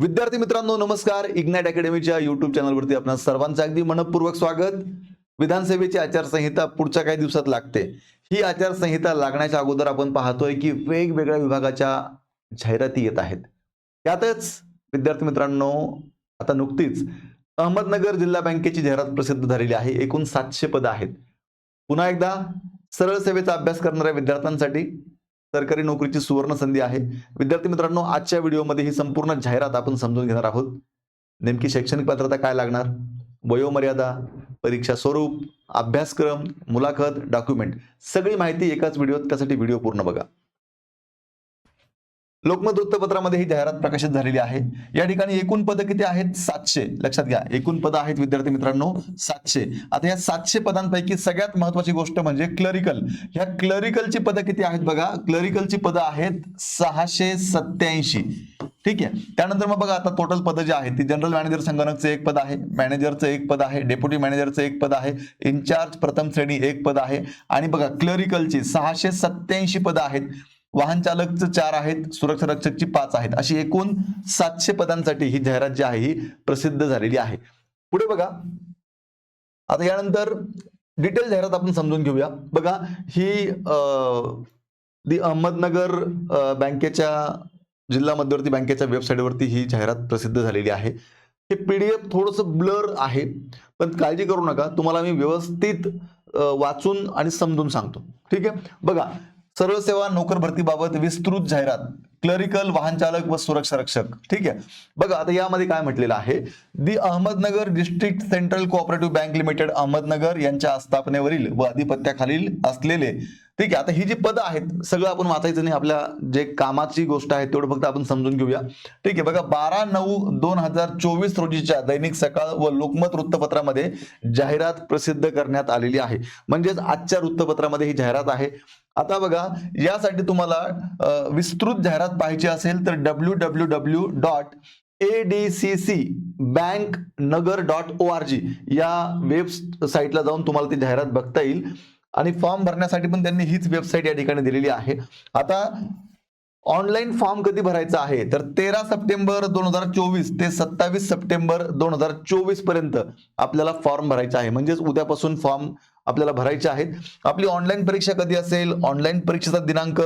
विद्यार्थी मित्रांनो नमस्कार. इग्नाइट अकॅडमीच्या युट्यूब चॅनलवरती आपण सर्वांचं अगदी मनपूर्वक स्वागत. विधानसभेची आचारसंहिता पुढच्या काही दिवसात लागते. ही आचारसंहिता लागण्याच्या अगोदर आपण पाहतोय की वेगवेगळ्या विभागाच्या जाहिराती येत आहेत. त्यातच विद्यार्थी मित्रांनो आता नुकतीच अहमदनगर जिल्हा बँकेची जाहिरात प्रसिद्ध झालेली आहे. एकूण सातशे पदं आहेत. पुन्हा एकदा सरळ सेवेचा अभ्यास करणाऱ्या विद्यार्थ्यांसाठी सरकारी नोकरीची सुवर्ण संधी आहे. विद्यार्थी मित्रांनो आजच्या व्हिडिओमध्ये ही संपूर्ण जाहिरात आपण समजून घेणार आहोत. नेमकी शैक्षणिक पात्रता काय लागणार? वयोमर्यादा परीक्षा स्वरूप अभ्यासक्रम मुलाखत डॉक्युमेंट सगळी माहिती एकाच व्हिडिओत त्यासाठी व्हिडिओ पूर्ण बघा. लोकमत वृत्तपत्रामध्ये ही जाहिरात प्रकाशित झालेली आहे. या ठिकाणी एकूण पदं किती आहेत? सातशे. लक्षात घ्या. एकूण पदं आहेत विद्यार्थी मित्रांनो सातशे. आता या सातशे पदांपैकी सगळ्यात महत्वाची गोष्ट म्हणजे क्लरिकल ह्या क्लरिकलची पदं किती आहेत बघा? क्लरिकलची पदं आहेत सहाशे सत्याऐंशी ठीक आहे? त्यानंतर मग बघा आता टोटल पदं जी आहेत ती जनरल मॅनेजर संगणकचं एक पद आहे मॅनेजरचं एक पद आहे डेप्युटी मॅनेजरचं एक पद आहे इन्चार्ज प्रथम श्रेणी एक पद आहे. आणि बघा क्लरिकलची सहाशे सत्याऐंशी पदं आहेत. वाहन चालकचं चार आहेत सुरक्षा रक्षकची पाच आहेत. अशी एकूण सातशे पदांसाठी ही जाहिरात जी आहे ही प्रसिद्ध झालेली आहे. पुढे बघा. आता यानंतर डिटेल जाहिरात आपण समजून घेऊया. बघा ही दी अहमदनगर बँकेच्या जिल्हा मध्यवर्ती बँकेच्या वेबसाईटवरती ही जाहिरात प्रसिद्ध झालेली आहे. हे पीडीएफ थोडंसं ब्लर आहे पण काळजी करू नका. तुम्हाला मी व्यवस्थित वाचून आणि समजून सांगतो. ठीक आहे? बघा सर्व सेवा नोकर भरतीबाबत विस्तृत जाहिरात क्लरिकल वाहन चालक व सुरक्षा रक्षक. ठीक आहे? बघा आता यामध्ये काय म्हटलेलं आहे? The Ahmednagar district central cooperative bank limited Ahmednagar यांच्या आस्थापनेवरील व अधिपत्याखालील असलेले ठीक आहे आता ही जी पदं आहेत सगळं आपण वाचायचं नाही आपल्या जे कामाची गोष्ट आहे तेवढं फक्त आपण समजून घेऊया. ठीक आहे बघा बारा नऊ दोन हजार चोवीस रोजीच्या दैनिक सकाळ व लोकमत वृत्तपत्रामध्ये जाहिरात प्रसिद्ध करण्यात आलेली आहे. म्हणजेच आजच्या वृत्तपत्रामध्ये ही जाहिरात आहे. आता बघा यासाठी तुम्हाला विस्तृत जाहिरात पाहिजे असेल तर W W W dot A D C C bank Nagar dot O R G या वेब साईटला जाऊन तुम्हाला ती जाहिरात बघता येईल. आणि फॉर्म भरण्यासाठी पण त्यांनी हीच वेबसाईट या ठिकाणी दिलेली आहे. आता ऑनलाईन फॉर्म कधी भरायचा आहे? तर तेरा सप्टेंबर दोन हजार चोवीस ते सत्तावीस सप्टेंबर दोन हजार चोवीसपर्यंत आपल्याला फॉर्म भरायचा आहे. म्हणजेच उद्यापासून फॉर्म आपल्याला भरायचे आहेत. आपली ऑनलाईन परीक्षा कधी असेल? ऑनलाईन परीक्षेचा दिनांक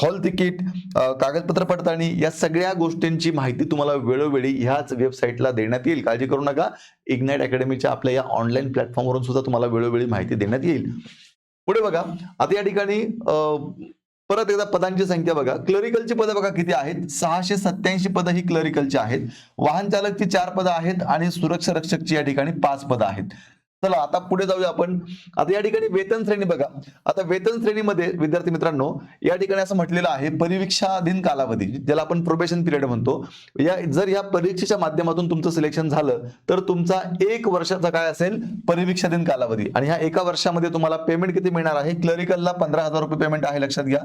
हॉल तिकीट कागदपत्र पडताळणी या सगळ्या गोष्टींची माहिती तुम्हाला वेळोवेळी ह्याच वेबसाईटला देण्यात येईल. काळजी करू नका. इग्नाईट अकॅडमीच्या आपल्या या ऑनलाईन प्लॅटफॉर्मवरून सुद्धा तुम्हाला वेळोवेळी माहिती देण्यात येईल. पुढे बघा. आता या ठिकाणी परत एकदा पदांची संख्या बघा. क्लरिकलची पदं बघा किती आहेत? सहाशे सत्याऐंशी पदं ही क्लरिकलची आहेत. वाहन चालकची चार पदं आहेत आणि सुरक्षा रक्षकची या ठिकाणी पाच पदं आहेत. चला आता पुढे जाऊया आपण. आता या ठिकाणी वेतन श्रेणी बघा. आता वेतन श्रेणीमध्ये विद्यार्थी मित्रांनो या ठिकाणी असं म्हटलेलं आहे परीक्षाधीन कालावधी ज्याला आपण प्रोबेशन पिरियड म्हणतो. या जर या परीक्षेच्या माध्यमातून तुमचं सिलेक्शन झालं तर तुमचा एक वर्षाचा काय असेल? परीक्षाधीन कालावधी. आणि ह्या एका वर्षामध्ये तुम्हाला पेमेंट किती मिळणार आहे? क्लरिकलला पंधरा हजार रुपये पेमेंट आहे लक्षात घ्या.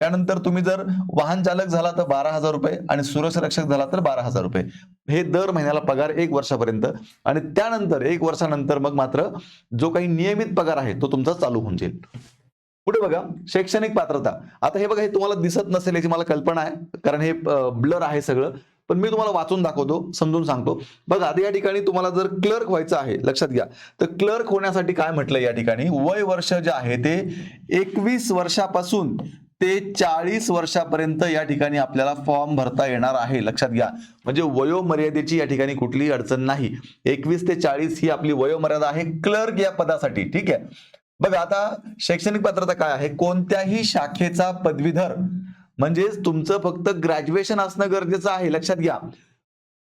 त्यानंतर तुम्ही जर वाहन चालक झाला तर बारा हजार रुपये आणि सुरक्षा रक्षक झाला तर बारा हजार रुपये. हे दर महिन्याला पगार एक वर्षापर्यंत आणि त्यानंतर एक वर्षानंतर मग मात्र जो काही नियमित पगार आहे तो तुमचा चालू होऊन जाईल. पुढे बघा शैक्षणिक पात्रता. आता हे बघा हे तुम्हाला दिसत नसेल याची मला कल्पना आहे कारण हे ब्लर आहे सगळं. पण मी तुम्हाला वाचून दाखवतो समजून सांगतो. बघा आता या ठिकाणी तुम्हाला जर क्लर्क व्हायचं आहे लक्षात घ्या. तर क्लर्क होण्यासाठी काय म्हटलं या ठिकाणी? वय वर्ष जे आहे ते एकवीस वर्षापासून ते चाळीस वर्षापर्यंत या ठिकाणी आपल्याला फॉर्म भरता येणार आहे. लक्षात घ्या. म्हणजे वयोमर्यादेची या ठिकाणी कुठलीही अडचण नाही. एकवीस ते चाळीस ही आपली वयोमर्यादा आहे. क्लर्क या पदासाठी ठीक आहे? बघा आता शैक्षणिक पात्रता काय आहे? कोणत्याही शाखेचा पदवीधर म्हणजेच तुमचं फक्त ग्रॅज्युएशन असणं गरजेचं आहे. लक्षात घ्या.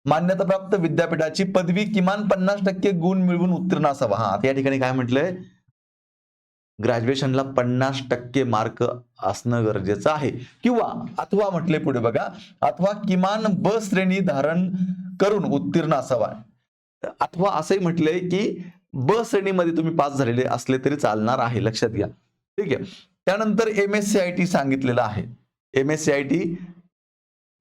मान्यताप्राप्त विद्यापीठाची पदवी किमान पन्नास टक्के गुण मिळवून उत्तीर्ण असावा. हा या ठिकाणी काय म्हटलंय? ग्रॅज्युएशनला पन्नास टक्के मार्क असणं गरजेचं आहे. किंवा अथवा म्हटले पुढे बघा अथवा किमान ब श्रेणी धारण करून उत्तीर्ण असावा. अथवा असंही म्हटले की ब श्रेणीमध्ये तुम्ही पास झालेले असले तरी चालणार आहे लक्षात घ्या. ठीक आहे. त्यानंतर M S C I T सांगितलेलं आहे. M S C I T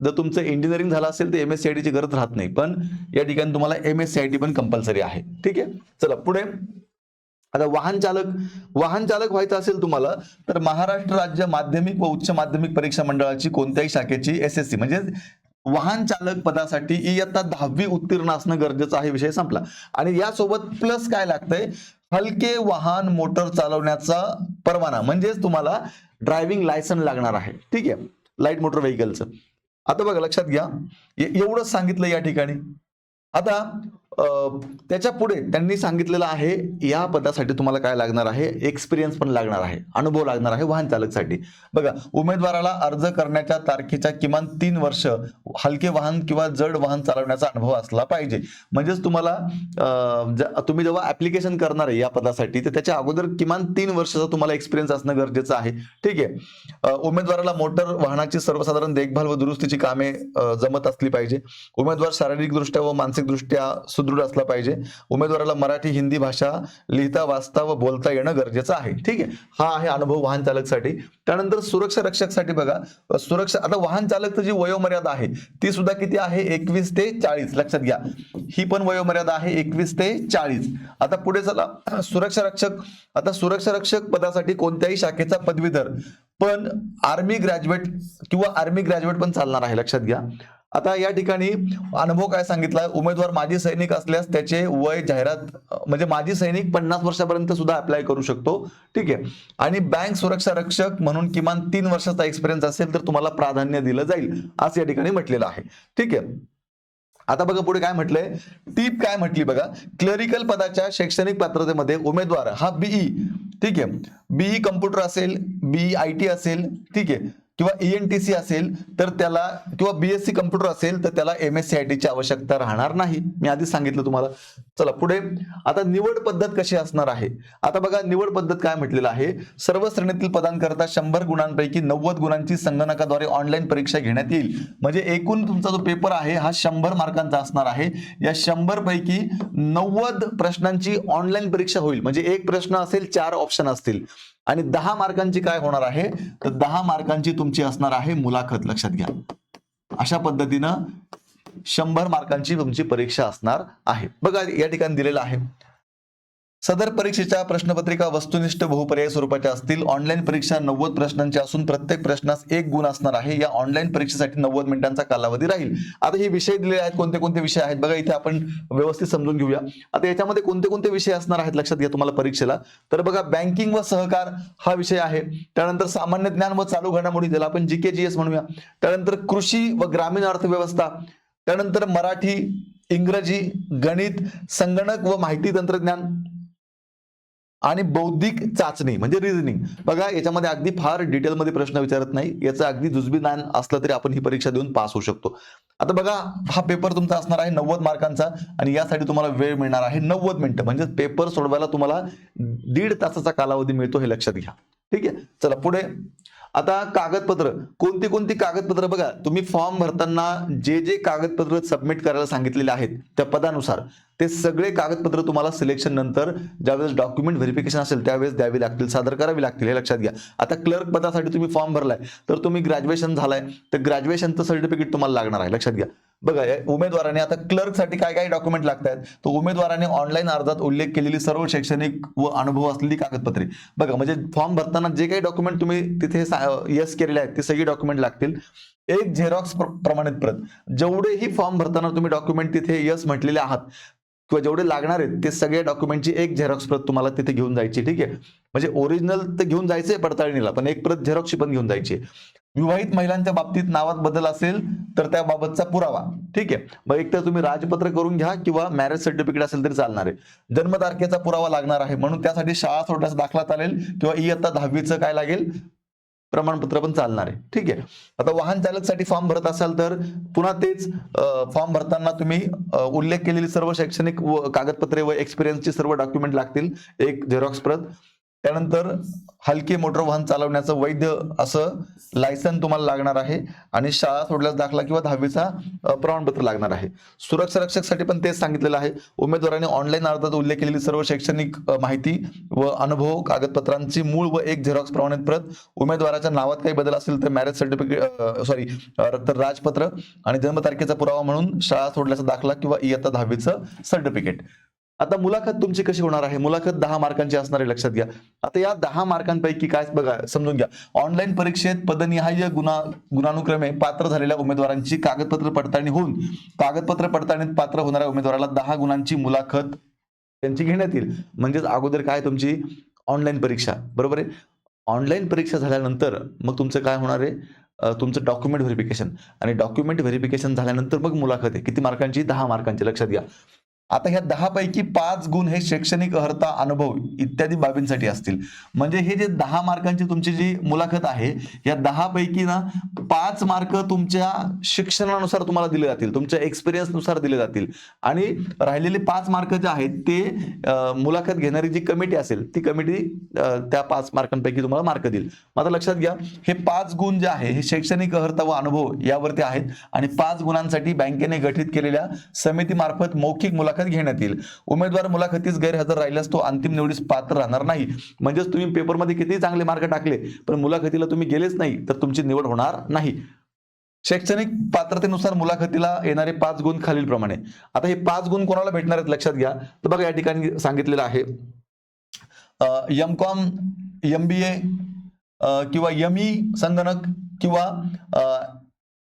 जर तुमचं इंजिनिअरिंग झालं असेल तर एम एस सी आय टीची गरज राहत नाही. पण या ठिकाणी तुम्हाला M S C I T पण कंपल्सरी आहे. ठीक आहे. चला पुढे. आता वाहन चालक वाहन चालक व्हायचं असेल तुम्हाला तर महाराष्ट्र राज्य माध्यमिक व उच्च माध्यमिक परीक्षा मंडळाची कोणत्याही शाखेची एस एस सी म्हणजे वाहन चालक पदासाठी इयत्ता दहावी उत्तीर्ण असणं गरजेचं आहे विषय संपला. आणि यासोबत प्लस काय लागतंय? हलके वाहन मोटर चालवण्याचा परवाना म्हणजेच तुम्हाला ड्रायव्हिंग लायसन लागणार आहे. ठीक आहे? लाइट मोटर व्हेकलचं आता बघा लक्षात घ्या. एवढंच सांगितलं या ठिकाणी. आता त्याच्या पुढे त्यांनी सांगितलेलं आहे या पदासाठी तुम्हाला काय लागणार आहे? एक्सपिरियन्स पण लागणार आहे. अनुभव लागणार आहे वाहन चालकसाठी. बघा उमेदवाराला अर्ज करण्याच्या तारखेच्या किमान तीन वर्ष हलके वाहन किंवा जड वाहन चालवण्याचा अनुभव असला पाहिजे. म्हणजेच तुम्हाला तुम्ही जेव्हा ऍप्लिकेशन करणार आहे या पदासाठी तर त्याच्या अगोदर किमान तीन वर्षाचा तुम्हाला एक्सपिरियन्स असणं गरजेचं आहे. ठीक आहे? उमेदवाराला मोटर वाहनाची सर्वसाधारण देखभाल व दुरुस्तीची कामे जमत असली पाहिजे. उमेदवार शारीरिकदृष्ट्या व मानसिकदृष्ट्या सुदृढ असला पाहिजे. उमेदवाराला मराठी हिंदी भाषा लिहिता वाचता व बोलता येणं गरजेचं आहे. ठीक आहे? हा आहे अनुभव वाहन चालकसाठी. त्यानंतर सुरक्षा रक्षकसाठी बघा. सुरक्षा आता वाहन चालक जी वयोमर्यादा आहे ती सुद्धा किती आहे? एकवीस ते चाळीस. लक्षात घ्या. ही पण वयोमर्यादा आहे एकवीस ते चाळीस. आता पुढे चला. सुरक्षा रक्षक आता सुरक्षा रक्षक पदासाठी कोणत्याही शाखेचा पदवीधर पण आर्मी ग्रॅज्युएट किंवा आर्मी ग्रॅज्युएट पण चालणार आहे. लक्षात घ्या. आता या ठिकाणी अनुभव काय सांगितला? उमेदवार माजी सैनिक असल्यास त्याचे वय जाहिरात म्हणजे माजी सैनिक पन्नास वर्षापर्यंत सुद्धा अप्लाय करू शकतो. ठीक आहे? आणि बँक सुरक्षा रक्षक म्हणून किमान तीन वर्षाचा एक्सपिरियन्स असेल तर तुम्हाला प्राधान्य दिलं जाईल असं या ठिकाणी म्हटलेलं आहे. ठीक आहे? आता बघा पुढे काय म्हटलंय? टीप काय म्हटली बघा? क्लरिकल पदाच्या शैक्षणिक पात्रतेमध्ये उमेदवार हा बीई ठीक आहे? बीई कम्प्युटर असेल बीई आय टी असेल ठीक आहे? किंवा एन टी सी असेल तर त्याला किंवा बीएससी कम्प्युटर असेल तर त्याला एम एस सी आय टीची आवश्यकता राहणार नाही. मी आधीच सांगितलं तुम्हाला. चला पुढे. आता निवड पद्धत कशी असणार आहे? आता बघा निवड पद्धत काय म्हटलेलं आहे? सर्व श्रेणीतील पदांकरता शंभर गुणांपैकी नव्वद गुणांची संगणकाद्वारे ऑनलाईन परीक्षा घेण्यात येईल. म्हणजे एकूण तुमचा जो पेपर आहे हा शंभर मार्कांचा असणार आहे. या शंभर पैकी नव्वद प्रश्नांची ऑनलाईन परीक्षा होईल. म्हणजे एक प्रश्न असेल चार ऑप्शन असतील. आणि दहा मार्कांची काय होणार आहे? तर दहा मार्कांची तुमची असणार आहे मुलाखत. लक्षात घ्या. अशा पद्धतीनं शंभर मार्कांची तुमची परीक्षा असणार आहे. बघा या ठिकाणी दिलेलं आहे. सदर परीक्षेच्या प्रश्नपत्रिका वस्तुनिष्ठ बहुपर्याय स्वरूपाच्या असतील. ऑनलाईन परीक्षा नव्वद प्रश्नांची असून प्रत्येक प्रश्नास एक गुण असणार आहे. या ऑनलाईन परीक्षेसाठी नव्वद मिनिटांचा कालावधी राहील. आता हे विषय दिलेले आहेत. कोणते कोणते विषय आहेत? बघा इथे आपण व्यवस्थित समजून घेऊया. आता याच्यामध्ये कोणते कोणते विषय असणार आहेत? लक्षात घ्या तुम्हाला परीक्षेला. तर बघा बँकिंग व सहकार हा विषय आहे. त्यानंतर सामान्य ज्ञान व चालू घडामोडी ज्याला आपण जी के जी एस म्हणूया. त्यानंतर कृषी व ग्रामीण अर्थव्यवस्था. त्यानंतर मराठी इंग्रजी गणित संगणक व माहिती तंत्रज्ञान आणि बौद्धिक चाचणी म्हणजे रिझनिंग बघा याच्यामध्ये अगदी फार डिटेलमध्ये प्रश्न विचारत नाही. याचं अगदी जुजबी ज्ञान असलं तरी आपण ही परीक्षा देऊन पास होऊ शकतो. आता बघा हा पेपर तुमचा असणार आहे नव्वद मार्कांचा आणि यासाठी तुम्हाला वेळ मिळणार आहे नव्वद मिनिटं. म्हणजे पेपर सोडवायला तुम्हाला दीड तासाचा कालावधी मिळतो हे लक्षात घ्या. ठीक आहे? चला पुढे आता कागदपत्र कोणती कोणती कागदपत्र बघा तुम्ही फॉर्म भरताना जे जे कागदपत्र सबमिट करायला सांगितलेले आहेत त्या पदानुसार ते सगळे कागदपत्र तुम्हाला सिलेक्शन नंतर ज्यावेळेस डॉक्युमेंट व्हेरिफिकेशन असेल त्यावेळेस द्यावी लागतील सादर करावी लागतील हे लक्षात घ्या. आता क्लर्क पदासाठी तुम्ही फॉर्म भरलाय तर तुम्ही ग्रॅज्युएशन झालाय तर ग्रॅज्युएशनचं सर्टिफिकेट तुम्हाला लागणार आहे लक्षात घ्या. बघा उमेदवाराने आता क्लर्कसाठी काय काय डॉक्युमेंट लागतात तर उमेदवाराने ऑनलाईन अर्जात उल्लेख केलेली सर्व शैक्षणिक व अनुभव असलेली कागदपत्रे. बघा म्हणजे फॉर्म भरताना जे काही डॉक्युमेंट तुम्ही तिथे यस केलेले आहेत ते सगळी डॉक्युमेंट लागतील. एक झेरॉक्स प्रमाणित प्रत जेवढेही फॉर्म भरताना तुम्ही डॉक्युमेंट तिथे यस म्हटलेले आहात किंवा जेवढे लागणार आहेत ते सगळ्या डॉक्युमेंटची एक झेरॉक्स प्रत तुम्हाला तिथे घेऊन जायची ठीक आहे? म्हणजे ओरिजिनल तर घेऊन जायचंय पडताळणीला पण एक प्रत झेरॉक्सची पण घेऊन जायची विवाहित महिलांच्या बाबतीत नावात बदल असेल तर त्याबाबतचा पुरावा. ठीक आहे? मग एक तर तुम्ही राजपत्र करून घ्या किंवा मॅरेज सर्टिफिकेट असेल तरी चालणार आहे. जन्मतारखेचा पुरावा लागणार आहे. म्हणून त्यासाठी शाळा सोडण्याचा दाखला चालेल किंवा इयत्ता दहावीचं काय लागेल? प्रमाणपत्र पण चालणार आहे. ठीक आहे? आता वाहन चालकसाठी फॉर्म भरत असाल तर पुन्हा तेच फॉर्म भरताना तुम्ही उल्लेख केलेली सर्व शैक्षणिक व कागदपत्रे व एक्सपिरियन्सची सर्व डॉक्युमेंट लागतील. एक झेरॉक्स प्रत. त्यानंतर हलके मोटर वाहन चालवण्याचं वैध असं लायसन तुम्हाला लागणार आहे. आणि शाळा सोडल्यास दाखला किंवा दहावीचा प्रमाणपत्र लागणार आहे. सुरक्षा रक्षकसाठी पण तेच सांगितलेलं आहे. उमेदवाराने ऑनलाईन अर्जात उल्लेख केलेली सर्व शैक्षणिक माहिती व अनुभव कागदपत्रांची मूळ व एक झेरॉक्स प्रमाणित प्रत उमेदवाराच्या नावात काही बदल असेल तर मॅरेज सर्टिफिकेट सॉरी तर राजपत्र आणि जन्मतारखेचा पुरावा म्हणून शाळा सोडल्याचा दाखला किंवा इयत्ता दहावीचं सर्टिफिकेट आता मुलाखत तुमची कशी होणार आहे? मुलाखत दहा मार्कांची असणार आहे लक्षात घ्या. आता या दहा मार्कांपैकी काय बघा समजून घ्या. ऑनलाईन परीक्षेत पदनिहाय गुणा गुणानुक्रमे पात्र झालेल्या उमेदवारांची कागदपत्र पडताळणी होऊन कागदपत्र पडताळणीत पात्र होणाऱ्या उमेदवाराला दहा गुणांची मुलाखत त्यांची घेण्यात येईल. म्हणजेच अगोदर काय तुमची? ऑनलाईन परीक्षा. बरोबर आहे? ऑनलाईन परीक्षा झाल्यानंतर मग तुमचं काय होणार आहे? तुमचं डॉक्युमेंट व्हेरिफिकेशन आणि डॉक्युमेंट व्हेरिफिकेशन झाल्यानंतर मग मुलाखत आहे. किती मार्कांची? दहा मार्कांची लक्षात घ्या. आता ह्या दहा पैकी पाच गुण हे शैक्षणिक अर्हता अनुभव इत्यादी बाबींसाठी असतील. म्हणजे हे जे दहा मार्कांची तुमची जी मुलाखत आहे या दहा पैकी ना पाच मार्क तुमच्या शिक्षणानुसार तुम्हाला दिले जातील तुमच्या एक्सपिरियन्सनुसार दिले जातील. आणि राहिलेले पाच मार्क जे आहेत ते मुलाखत घेणारी जी कमिटी असेल ती कमिटी त्या पाच मार्कांपैकी तुम्हाला मार्क देईल. आता लक्षात घ्या हे पाच गुण जे आहे हे शैक्षणिक अर्हता व अनुभव यावरती आहेत. आणि पाच गुणांसाठी बँकेने गठीत केलेल्या समितीमार्फत मौखिक मुलाखत घेण्यात येईल. उमेदवार मुलाखतीस गैरहजर राहिल्यास तो अंतिम निवडीस पात्र राहणार नाही. म्हणजेच तुम्ही पेपरमध्ये किती चांगले मार्क टाकले पण मुलाखतीला तुम्ही गेलेच नाही तर तुमची निवड होणार नाही. शैक्षणिक पात्रतेनुसार मुलाखतीला येणारे पाच गुण खालीलप्रमाणे. आता हे पाच गुण कोणाला भेटणार आहेत लक्षात घ्या. तर बघा या ठिकाणी सांगितलेलं आहे. M com M B A किंवा एम ई संगणक किंवा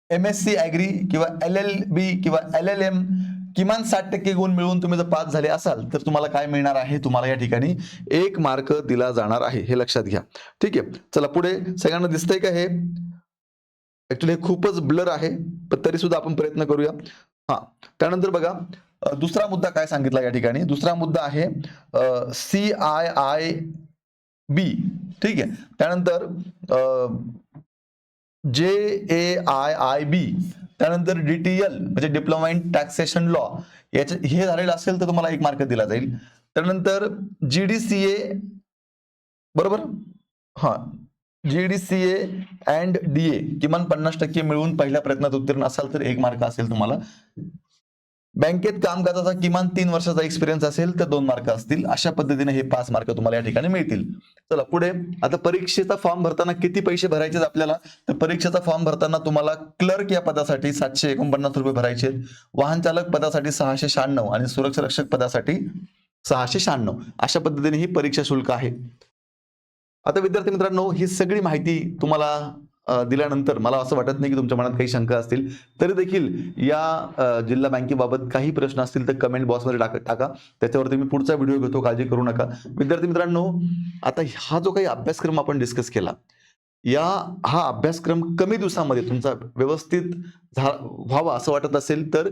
एम एस सी ॲग्री किंवा एल एल बी किंवा एल एल एम किमान साठ टक्के गुण मिळवून तुम्ही जर पास झाले असाल तर तुम्हाला काय मिळणार आहे? तुम्हाला या ठिकाणी एक मार्क दिला जाणार आहे. हे लक्षात घ्या. ठीक आहे? चला पुढे सगळ्यांना दिसतंय का हे? ऍक्च्युली हे खूपच ब्लर आहे पण तरी सुद्धा आपण प्रयत्न करूया. हा. त्यानंतर बघा दुसरा मुद्दा काय सांगितला या ठिकाणी? दुसरा मुद्दा आहे सी आय आय बी ठीक आहे? त्यानंतर जे ए आय आय बी त्यानंतर डीटीएल म्हणजे डिप्लोमा इन टॅक्सेशन लॉ याचे हे झालेलं असेल तर तुम्हाला एक मार्क दिला जाईल. त्यानंतर जी डी सी ए बरोबर? हा. G D C A and D A किमान पन्नास टक्के मिळवून पहिल्या प्रयत्नात उत्तीर्ण असाल तर एक मार्क असेल तुम्हाला. बँकेत कामकाजाचा किमान तीन वर्षाचा एक्सपिरियन्स असेल तर दोन मार्क असतील. अशा पद्धतीने हे पाच मार्क तुम्हाला या ठिकाणी मिळतील. चला पुढे. आता परीक्षेचा फॉर्म भरताना किती पैसे भरायचे आपल्याला? तर परीक्षेचा फॉर्म भरताना तुम्हाला क्लर्क या पदासाठी सातशे एकोणपन्नास रुपये भरायचे वाहन चालक पदासाठी सहाशे शहाण्णव आणि सुरक्षा रक्षक पदासाठी सहाशे शहाण्णव. अशा पद्धतीने ही परीक्षा शुल्क आहे. आता विद्यार्थी मित्रांनो ही सगळी माहिती तुम्हाला दिल्यानंतर मला असं वाटत नाही की तुमच्या मनात काही शंका असतील. तरी देखील या जिल्हा बँकेबाबत काही प्रश्न असतील तर कमेंट बॉक्समध्ये टाका टाका. त्याच्यावरती मी पुढचा व्हिडिओ घेतो. काळजी करू नका. विद्यार्थी मित्रांनो आता हा जो काही अभ्यासक्रम आपण डिस्कस केला या हा अभ्यासक्रम कमी दिवसामध्ये तुमचा व्यवस्थित झा व्हावा असं वाटत असेल तर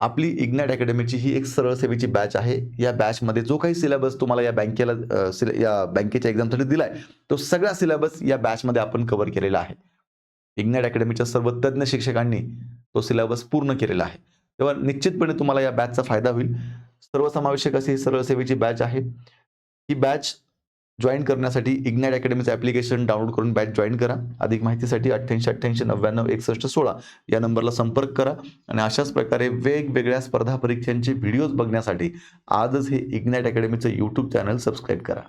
आपली इग्नॅट अकॅडमीची ही एक सरळ सेवेची बॅच आहे. या बॅचमध्ये जो काही सिलेबस तुम्हाला या बँकेला या बँकेच्या एक्झामसाठी दिलाय तो सगळा सिलेबस या बॅचमध्ये आपण कव्हर केलेला आहे. इग्नॅट अकॅडमीच्या सर्व तज्ज्ञ शिक्षकांनी तो सिलेबस पूर्ण केलेला आहे. तेव्हा निश्चितपणे तुम्हाला या बॅचचा फायदा होईल. सर्वसमावेशक अशी ही सरळ सेवेची बॅच आहे. ही बॅच जॉईन करण्यासाठी इग्नाइट अकॅडमीचं ॲप्लिकेशन डाउनलोड करून बॅच जॉईन करा. अधिक माहितीसाठी अठ्ठ्याऐंशी अठ्ठ्याऐंशी नव्याण्णव एकसष्ट सोळा या नंबरला संपर्क करा आणि अशाच प्रकारे वेगवेगळ्या स्पर्धा परीक्षांचे व्हिडिओज बघण्यासाठी आजच हे इग्नॅट अकॅडमीचं यूट्यूब चॅनल सबस्क्राईब करा.